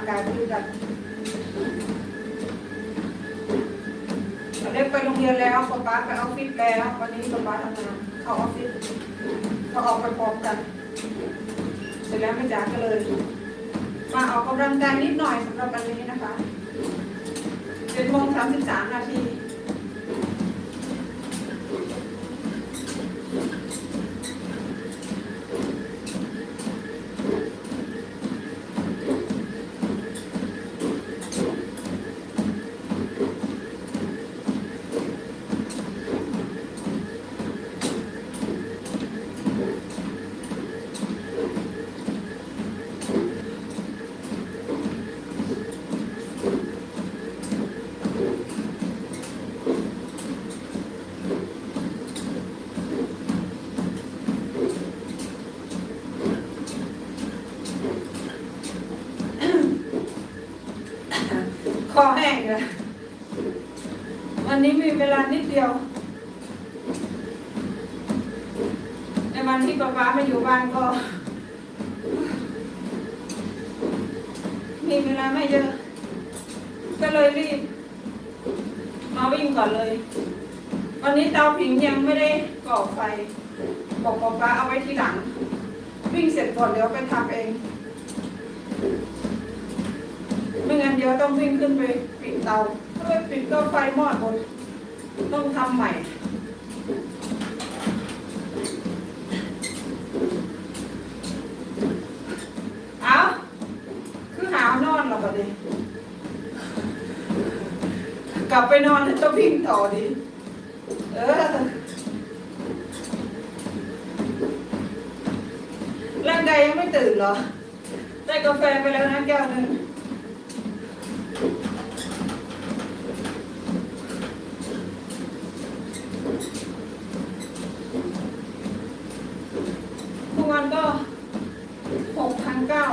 งกายไปด้วยกันเด็กไปโรงเรียนแล้วป๊าป๊าไปออฟฟิศแล้ว วันนี้ป๊าป๊าทำงานเข้าออฟฟิศเขาออกไปพร้อมกัน เสร็จแล้วแม่จ๋าก็เลย มาออกกำลังกายนิดหน่อยสำหรับวันนี้นะคะเจ็ดโมงสามสิบสามนาที อแห้งเลยวันนี้มีเวลานิดเดียว ในวันที่ป๊าป๊าไม่อยู่บ้านก็ มีเวลาไม่เยอะ ก็เลยรีบ มาวิ่งก่อนเลย วันนี้เตาผิงยังไม่ได้ก่อไฟ บอกป๊าป๊าเอาไว้ทีหลัง วิ่งเสร็จก่อนเดี๋ยวไปทำเอง ไม่งั้นเดี๋ยวต้องวิ่งขึ้นไปปิดเตาถ้าไม่ปิดก็ไฟมอดหมดต้องทำใหม่เอาคือหาวนอนหรอปะดิกลับไปนอนแล้วจะวิ่งต่อดิเออร่างกายยังไม่ตื่นเหรอ ได้กาแฟไปแล้วนะแก้วหนึ่ง ทุกวันก็หกพันเก้า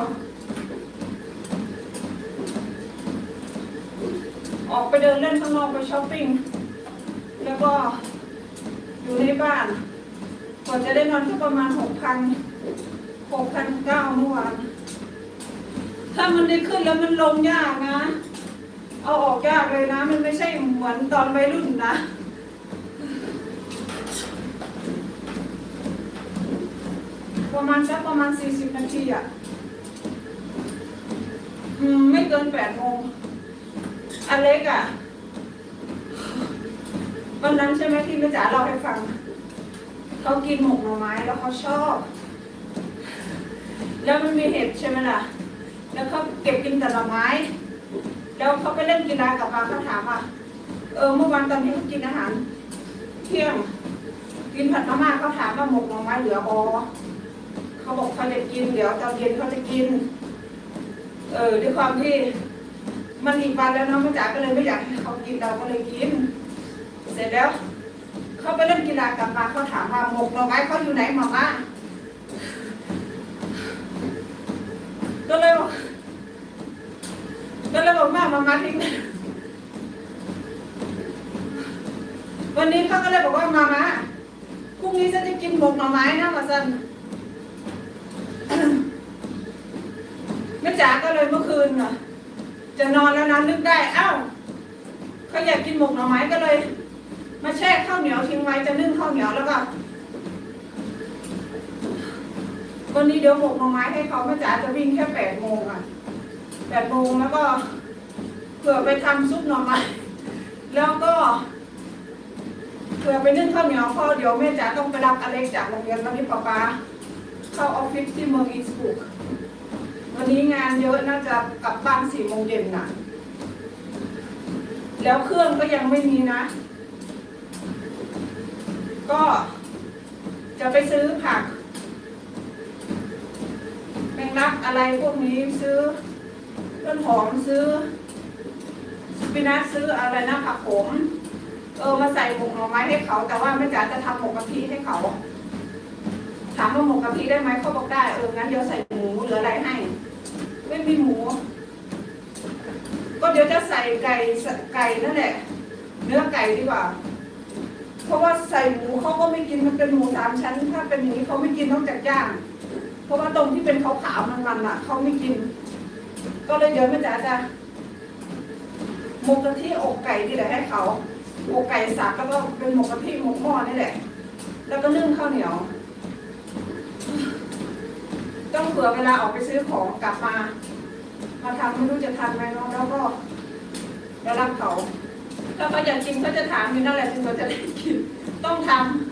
อกไปเดินเล่นข้างนอกไปช้อปปิ้ง แล้วก็อยู่ในบ้านกว่าจะได้นอนก็ประมาณหกพันหกพันเก้าเมื่อวาน ถ้ามันได้ขึ้นแล้วมันลงยากนะ เอาออกยากเลยนะ มันไม่ใช่เหมือนตอนวัยรุ่นนะประมาณสักประมาณสี่สิบนาทีอะอืมไม่เกินแปดโมง อันเล็กอะวันนั้นใช่ไหมที่แม่จ๋าเล่าให้ฟัง เขากินหมกหน่อไม้แล้วเขาชอบ แล้วมันมีเห็ดใช่ไหมล่ะ แล้วเขาเก็บกินแต่หน่อไม้ แล้วเขาไปเล่นกีฬากับปลาเขาถามอะเออเมื่อวานตอนที่เขากินอาหาร เที่ยง กินผัดมาม่าเขาถามว่าหมกหน่อไม้เหลือบอเขาบอกเขาจะกินเดี๋ยวตอนเย็นเขาจะกิน เออด้วยความที่ มันอีกวันแล้วเนาะแม่จ๋าก็เลยไม่อยากให้เขากินเราก็เลยกิน เสร็จแล้วเขาไปเล่นกีฬากลับมาเขาถามว่าหมกหน่อไม้เขาอยู่ไหนหมอม่าก็เลยบอกก็เลยบอกมามามาทิ้งวันนี้เขาก็เลยบอกว่ามามาพรุ่งนี้ฉันจะกินหมกหน่อไม้นะมาสันแม่จ๋าก็เลยเมื่อคืนน่ะ จะนอนแล้วนะนึกได้เอ้าเขาอยากกินหมกหน่อไม้ก็เลย มาแช่ข้าวเหนียวทิ้งไว้จะนึ่งข้าวเหนียวแล้วก็วันนี้เดี๋ยวหมกหน่อไม้ให้เขาแม่จ๋าจะวิ่งแค่แปดโมงอะแปดโมงแล้วก็เผื่อไปทำซุปหน่อไม้แล้วก็เผื่อไปนึ่งข้าวเหนียวเพราะเดี๋ยวแม่จ๋าต้องไปรับอเล็กจากโรงเรียนวันนี้ป๊าป๊าเข้าออฟฟิศที่เมืองอินสบุกานเยอะน่าจะกลับบ้านสี่โมงเย็นนะแล้วเครื่องก็ยังไม่มีนะ ก็จะไปซื้อผักแมงลักอะไรพวกนี้ซื้อต้นหอมซื้อสปินัชซื้ออะไรนะผักขมเออมาใส่หมกหน่อไม้ให้เขา แต่ว่าแม่จ๋าจะทำหมกกะทิให้เขาถามว่าหมกกะทิได้ไหมเขาบอกได้เอองั้นเดี๋ยวใส่หมูหรืออะไรให้ ไม่มีหมู ก็เดี๋ยวจะใส่ไก่ไก่นั่นแหละ เนื้อไก่ดีกว่า เพราะว่าใส่หมูเขาก็ไม่กินมันเป็นหมูสามชั้น ถ้าเป็นอย่างนี้เขาไม่กินนอกจากย่าง เพราะว่าตรงที่เป็นขาวๆมันๆอะเขาไม่กิน ก็เลยเดี๋ยวแม่จ๋าจะหมกกะทิอกไก่นี่แหละให้เขาอกไก่สับแล้วก็เป็นหมกกะทิหมกหม้อนี่แหละ แล้วก็นึ่งข้าวเหนียว ต้องเผื่อเวลาออกไปซื้อของกลับมา มาทำไม่รู้จะทันไหมเนาะแล้วก็เดี๋ยวรับเขาถ้าเขาอยากกินเขาจะถามอยู่นั่นแหละถึงเขาจะได้กินต้องทำ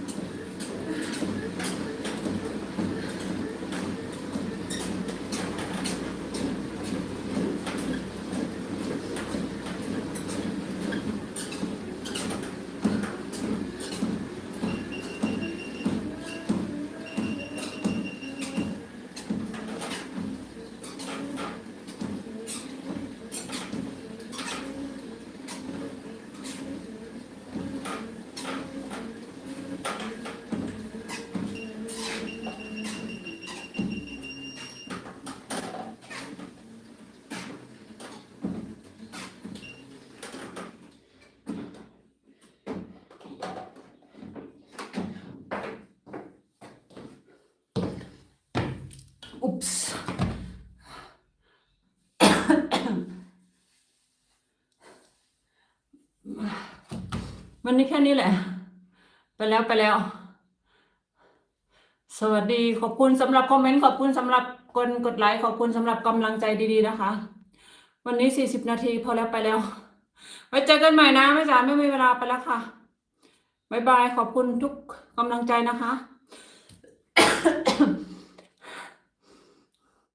อุ๊ปส์ วันนี้แค่นี้แหละ ไปแล้วไปแล้ว สวัสดีขอบคุณสำหรับคอมเมนต์ขอบคุณสำหรับกดกดไลค์ขอบคุณสำหรับกำลังใจดีๆนะคะ วันนี้สี่สิบนาทีพอแล้วไปแล้ว ไว้เจอกันใหม่นะแม่จ๋าไม่มีเวลาไปแล้วค่ะบายบายขอบคุณทุกกำลังใจนะคะ